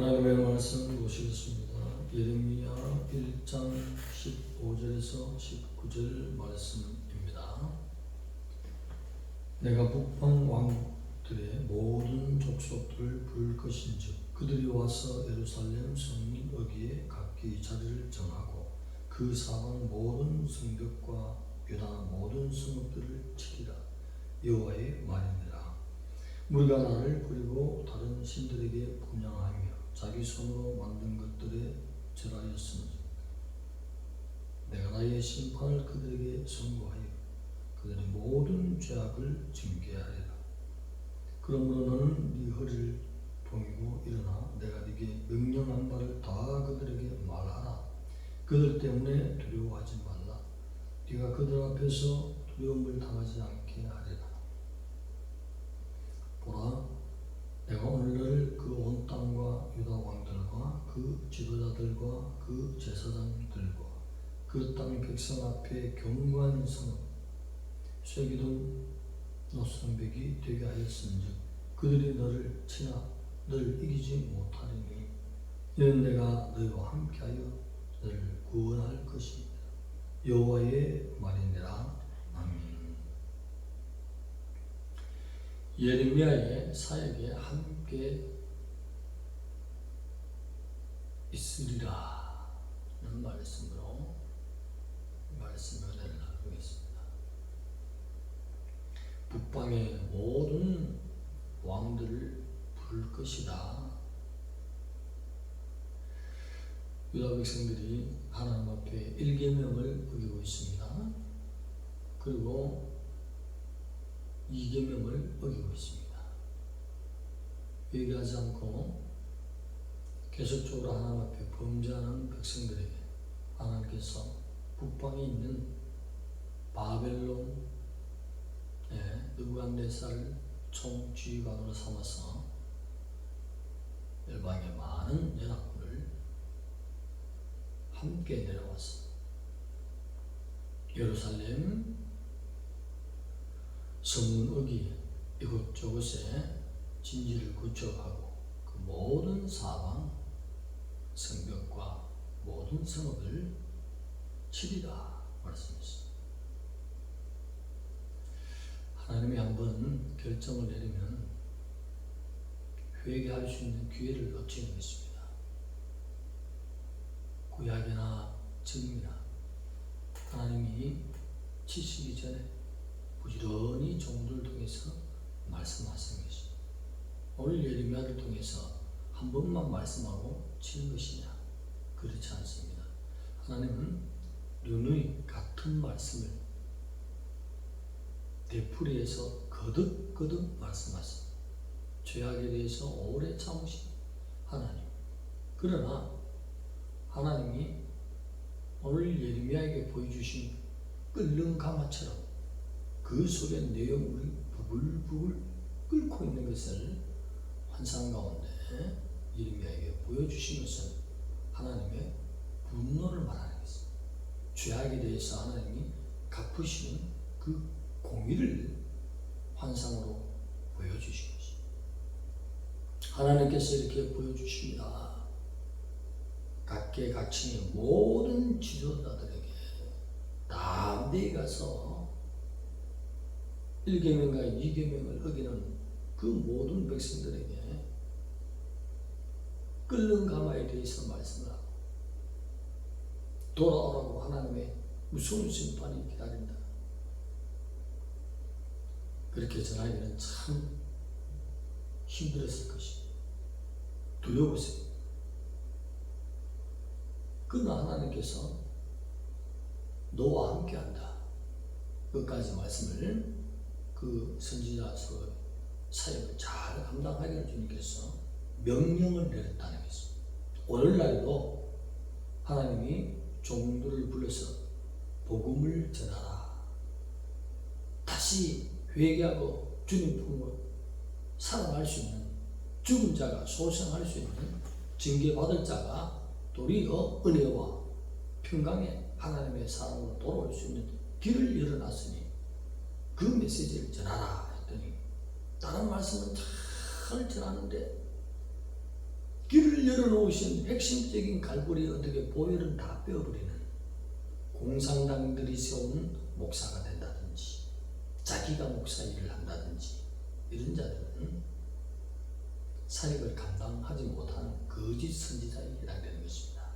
하나님의 말씀 보시겠습니다. 예레미야 1장 15절에서 19절 말씀입니다. 내가 북방 왕들의 모든 족속들을 부를 것인즉 그들이 와서 예루살렘 성문 어귀에 각기 자리를 정하고 그 사방 모든 성벽과 유다 모든 성읍들을 치리라 여호와의 말이니라 우리가 나를 버리고 다른 신들에게 분양하며 자기 손으로 만든 것들에 절하였으니 내가 나의 심판을 그들에게 선고하여 그들의 모든 죄악을 징계하리라. 그러므로 너는 네 허리를 동이고 일어나 내가 네게 명령한 바를 다 그들에게 말하라. 그들 때문에 두려워하지 말라. 네가 그들 앞에서 두려움을 당하지 않게 하리라 보라 내가 오늘 그 온 땅과 유다 왕들과 그 지도자들과 그 제 사장들과 그땅 백성 앞에 경고하는 성은 쇠기둥 노성백이 되게 하였은즉 그들이 너를 치나 너를 이기지 못하리니 이는 내가 너희와 함께하여 너를 구원할 것입니다. 여호와의 말이니라. 아멘. 예레미야의 사역에 함께 있으리라 는 말씀으로 말씀을 나누겠습니다. 북방의 모든 왕들을 부를 것이다. 유다 백성들이 하나님 앞에 일계명을 어기고 있습니다. 그리고 이계명을 어기고 있습니다. 얘기하지 않고 계속적으로 하나님 앞에 범죄하는 백성들에게 하나님께서 북방에 있는 바벨론 의 느부갓네살 총지휘관으로 삼아서 열방의 많은 연합군을 함께 내려와서 예루살렘 성문 어기 이곳저곳에 진지를 구축하고 그 모든 사방 성벽과 모든 성읍을 치리라 말씀했습니다. 하나님이 한번 결정을 내리면 회개할 수 있는 기회를 놓치는 것입니다. 구약이나 증이나 하나님이 치시기 전에 부지런히 종들을 통해서 말씀하시는 것입니다. 오늘 예레미야를 통해서 한 번만 말씀하고 치는 것이냐? 그렇지 않습니다. 하나님은 누누이 같은 말씀을 되풀이해서 거듭거듭 말씀하십니다. 죄악에 대해서 오래 참으신 하나님. 그러나 하나님이 오늘 예레미야에게 보여주신 끓는 가마처럼 그 속의 내용물이 부글부글 끓고 있는 것을 환상 가운데 예레미야에게 보여주신 것은 하나님의 분노를 말하는 것입니다. 죄악에 대해서 하나님이 갚으시는 그 공의를 환상으로 보여주신 것입니다. 하나님께서 이렇게 보여주십니다. 각계 각층의 모든 지도자들에게 담대히 가서 1계명과 2계명을 어기는 그 모든 백성들에게 끓는 가마에 대해서 말씀을 하고 돌아오라고 하나님의 무서운 심판이 기다린다. 그렇게 전하기는 참 힘들었을. 두려웠을 겁니다. 그러나 하나님께서 너와 함께한다. 끝까지 말씀을 그 선지자서 사역을 잘 감당하기를 주님께서 명령을 내렸다는 것입니다. 오늘날도 하나님이 종들을 불러서 복음을 전하라. 다시 회개하고 주님 품으로 살아날 수 있는 죽은 자가 소생할 수 있는 징계받을 자가 도리어 은혜와 평강의 하나님의 사랑으로 돌아올 수 있는 길을 열어놨으니 그 메시지를 전하라 했더니 다른 말씀은 잘 전하는데 길을 열어놓으신 핵심적인 갈고리 어떻게 보혈은 다 빼어버리는 공상당들이 세운 목사가 된다든지 자기가 목사 일을 한다든지 이런 자들은 사역을 감당하지 못하는 거짓 선지자에 해당되는 것입니다.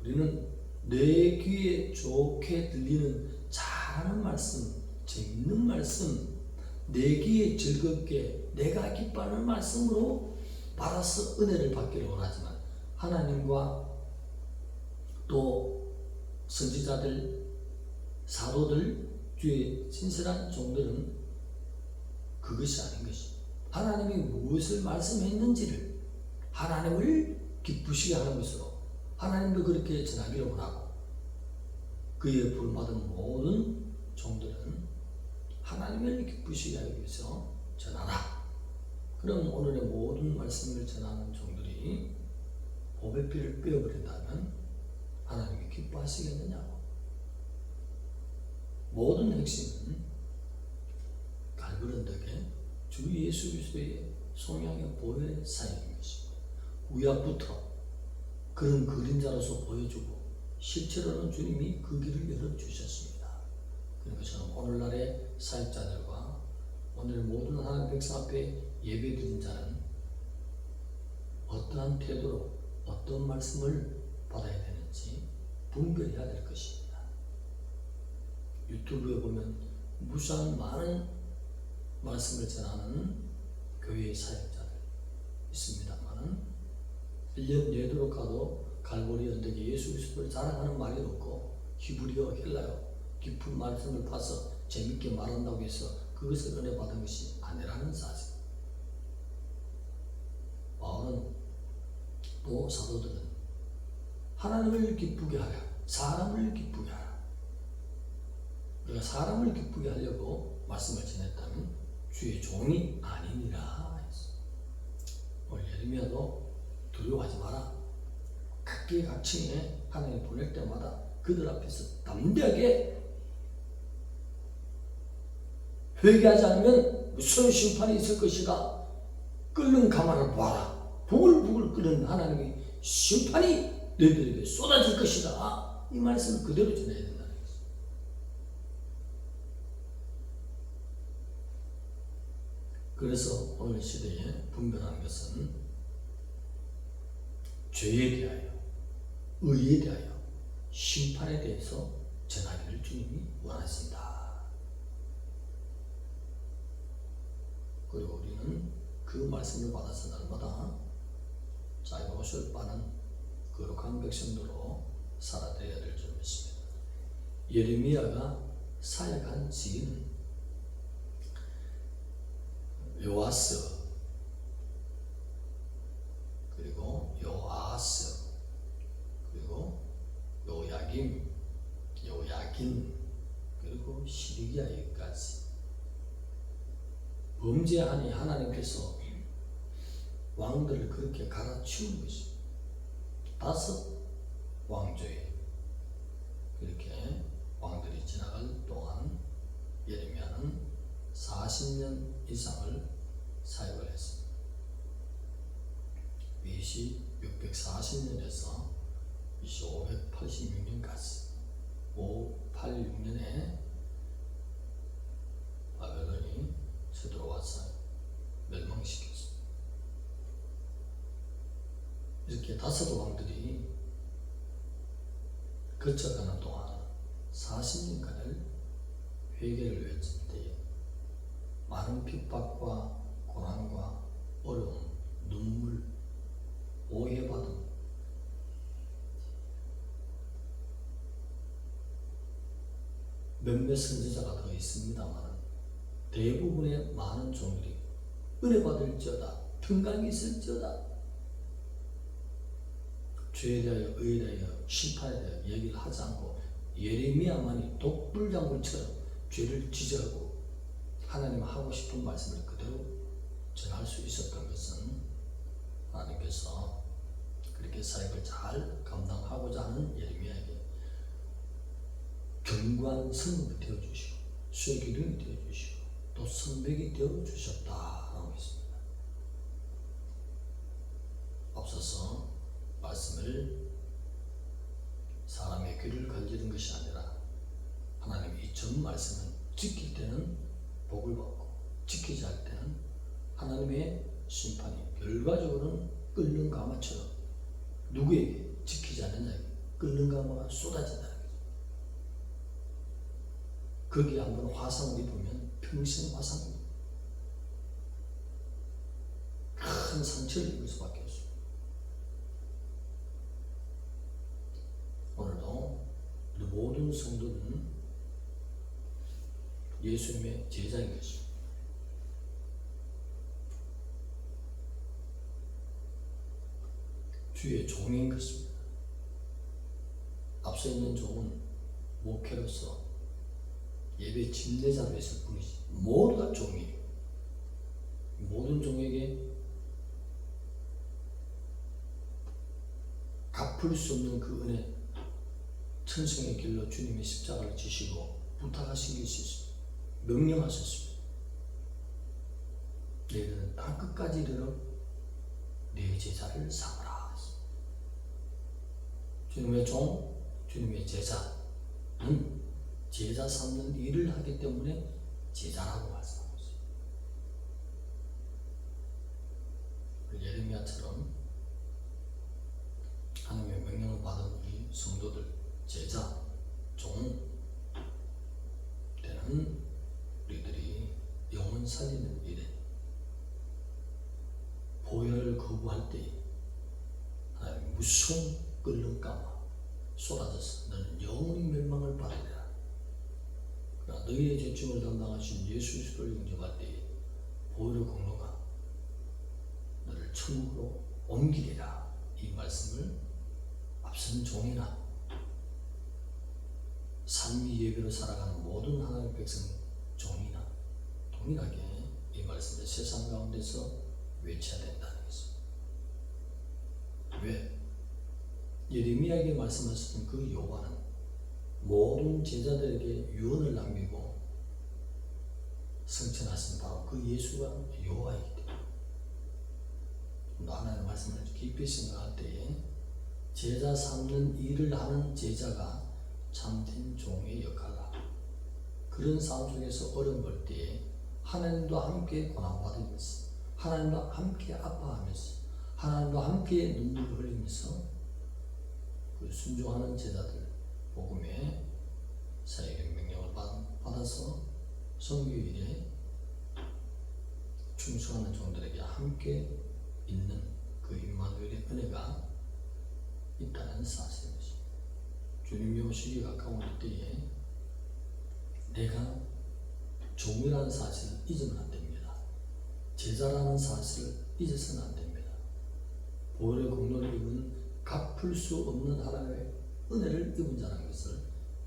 우리는 내 귀에 좋게 들리는 잘하는 말씀, 재밌는 말씀, 내 귀에 즐겁게 내가 기뻐하는 말씀으로 받아서 은혜를 받기를 원하지만 하나님과 또 선지자들, 사도들, 주의 신실한 종들은 그것이 아닌 것이 하나님이 무엇을 말씀했는지를 하나님을 기쁘시게 하는 것으로 하나님도 그렇게 전하기를 원하고 그의 부름받은 모든 종들은 하나님을 기쁘시게 하기 위해서 전하라. 그럼 오늘의 모든 말씀을 전하는 종들이 법의 피를 빼어버린다면 하나님이 기뻐하시겠느냐고. 모든 핵심은 갈그런 덕에 주 예수 그리스도의 송양의 보혈의 사역인 것입니다. 구약부터 그런 그림자로서 보여주고 실제로는 주님이 그 길을 열어주셨습니다. 그러니까 저는 오늘날의 사역자들과 오늘의 모든 하나님 백성 앞에 예배 드린 자는 어떠한 태도로 어떤 말씀을 받아야 되는지 분별해야 될 것입니다. 유튜브에 보면 무수한 많은 말씀을 전하는 교회의 사역자들 있습니다만은 1년 내도록 가도 갈보리 언덕에 예수 그리스도를 자랑하는 말이 없고 히브리어 헬라어 깊은 말씀을 봐서 재밌게 말한다고 해서 그것을 은혜 받은 것이 아니라는 사실. 바울은 또 사도들은 하나님을 기쁘게 하라, 사람을 기쁘게 하라. 우리가 사람을 기쁘게 하려고 말씀을 전했다면 주의 종이 아니니라. 오늘 예레미야도 두려워하지 마라. 각계각층에 하나님 보낼 때마다 그들 앞에서 담대하게 회개하지 않으면 무슨 심판이 있을 것이다. 끓는 가마를 보아라. 부글부글 끓는 하나님의 심판이 너희들에게 쏟아질 것이다. 이 말씀을 그대로 전해야 것입니다. 그래서 오늘 시대에 분별하는 것은 죄에 대하여, 의에 대하여, 심판에 대해서 전하기를 주님이 원하십니다. 그리고 우리는 그 말씀을 받아서 날마다 옷을 빠는 거룩한 백성도로 살아내야 될줄 믿습니다. 예레미야가 사역한 지은 요아스 그리고 요아스 그리고 요야김 요야긴 그리고 시리기야까지 범죄하니 하나님께서 왕들을 그렇게 갈아치운 것이 다섯 왕조에 그렇게 왕들이 지나갈 동안 예레미야는 40년 이상을 사역을 했습니다. BC 640년에서 BC 586년까지 586년에 바벨론이 쳐들어와서 멸망시켰습니다. 이렇게 다섯 왕들이 거쳐가는 동안 40년간을 회개를 외칠 때에 많은 핍박과 고난과 어려움, 눈물, 오해받음 몇몇 선지자가 더 있습니다만 대부분의 많은 종들이 은혜 받을지어다 평강이 있을지어다 죄에 대하여 의에 대하여 심판에 대하여 얘기를 하지 않고 예레미야만이 독불장군처럼 죄를 지적하고 하나님 하고 싶은 말씀을 그대로 전할 수 있었던 것은 하나님께서 그렇게 사역을 잘 감당하고자 하는 예레미야에게 견고한 성을 되어주시고 수의 기둥이 되어주시고 또 성백이 되어주셨다 라고 했습니다. 지킬 때는 복을 받고 지키지 않을 때는 하나님의 심판이 결과적으로는 끓는 가마처럼 누구에게 지키지 않는 자에게 끓는 가마가 쏟아진다는 거죠. 거기에 한번 화상을 입으면 평생 화상입니다. 큰 상처를 입을 수밖에 없습니다. 오늘도 모든 성도는 예수님의 제자인 것입니다. 주의 종인 것입니다. 앞서 있는 종은 목회로서 예배 침례자로 했을 뿐이지 모두가 종이에요. 모든 종에게 갚을 수 없는 그 은혜 천성의 길로 주님의 십자가를 지시고 부탁하신 것이 있습니다. 명령하셨습니다. 너희들은 땅 끝까지 이르러 내 제자를 삼으라. 주님의 종, 주님의 제자는 제자 삼는 일을 하기 때문에 제자라고 말씀하고 있어요. 예레미야처럼 하나님의 명령을 받은 우리 성도들, 제자, 종 되는 영혼 살리는 일에 보혈을 거부할 때 무서운 까마 쏟아져서 너는 영원히 멸망을 받으리라. 그러나 너희의 죄증을 담당하신 예수 그리스도를 영접할 때 보혈의 공로가 너를 천국으로 옮기리라. 이 말씀을 앞선 종이나 삶이 예배로 살아가는 모든 하나님의 백성 동일하게 이 말씀을 세상 가운데서 외쳐야 된다는 것입니다. 왜? 예레미야에게 말씀하셨던 그 여호와는 모든 제자들에게 유언을 남기고 성천하신 바로 그 예수가 여호와이기 때문에 또 하나님의 말씀을 깊이 생각할 때에 제자 삼는 일을 하는 제자가 참된 종의 역할을 하고 그런 삶 속에서 어려움 볼 때에 하나님과 함께 고난받으면서 하나님과 함께 아파하면서 하나님과 함께 눈물을 흘리면서 그 순종하는 제자들 복음의 사역의 명령을 받- 받아서 성교일에 충성하는 종들에게 함께 있는 그 임마누엘의 은혜가 있다는 사실입니다. 주님이 오시기 가까운 때에 내가 종이라는 사실을 잊으면 안 됩니다. 제자라는 사실을 잊어서는 안 됩니다. 보혈의 공로를 입은 갚을 수 없는 하나님의 은혜를 입은 자라는 것을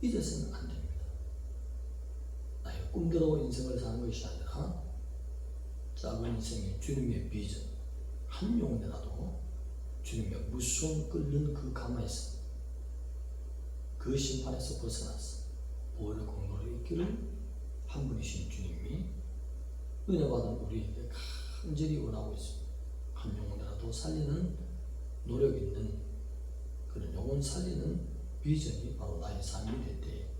잊어서는 안 됩니다. 나의 꿈대로 인생을 사는 것이 아니라 짧은 인생의 주님의 비전 한 영혼이라도 주님의 무서운 끓는 그 가마에서 그 심판에서 벗어나서 보혈의 공로를 있기를 한 분이신 주님이 은혜 받은 우리에게 간절히 원하고 있습니다. 한 영혼이라도 살리는 노력 있는 그런 영혼 살리는 비전이 바로 나의 삶이 될 때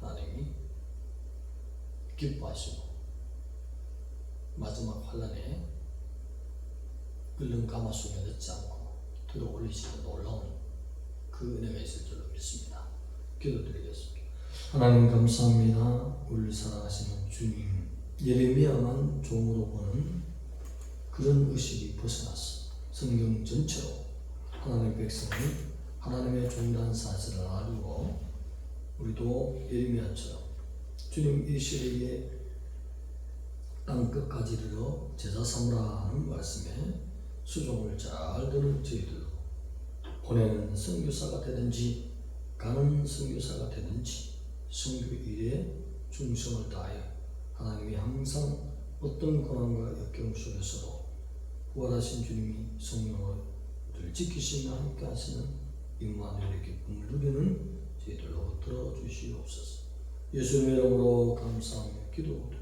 하나님이 기뻐하시고 마지막 환란에 끓는 가마 속에 넣지 않고 들어 올리시는 놀라운 그 은혜가 있을 줄로 믿습니다. 기도드리겠습니다. 하나님 감사합니다. 우리를 사랑하시는 주님. 예레미야만 종으로 보는 그런 의식이 벗어났어. 성경 전체로 하나님의 백성이 하나님의 종이라는 사실을 알고 우리도 예레미야처럼 주님 이 시대에 땅 끝까지 이르러 제자 삼으라 하는 말씀에 수종을 잘 들을 저희들로 보내는 선교사가 되든지 가는 선교사가 되든지 선교 일에 충성을 다하여 하나님이 항상 어떤 고난과 역경 속에서도 부활하신 주님이 성령을 지키시며 함께 하시는 임마누엘의 기쁨을 누리는 저희들로 들어주시옵소서 예수님의 이름으로 감사하며 기도드립니다.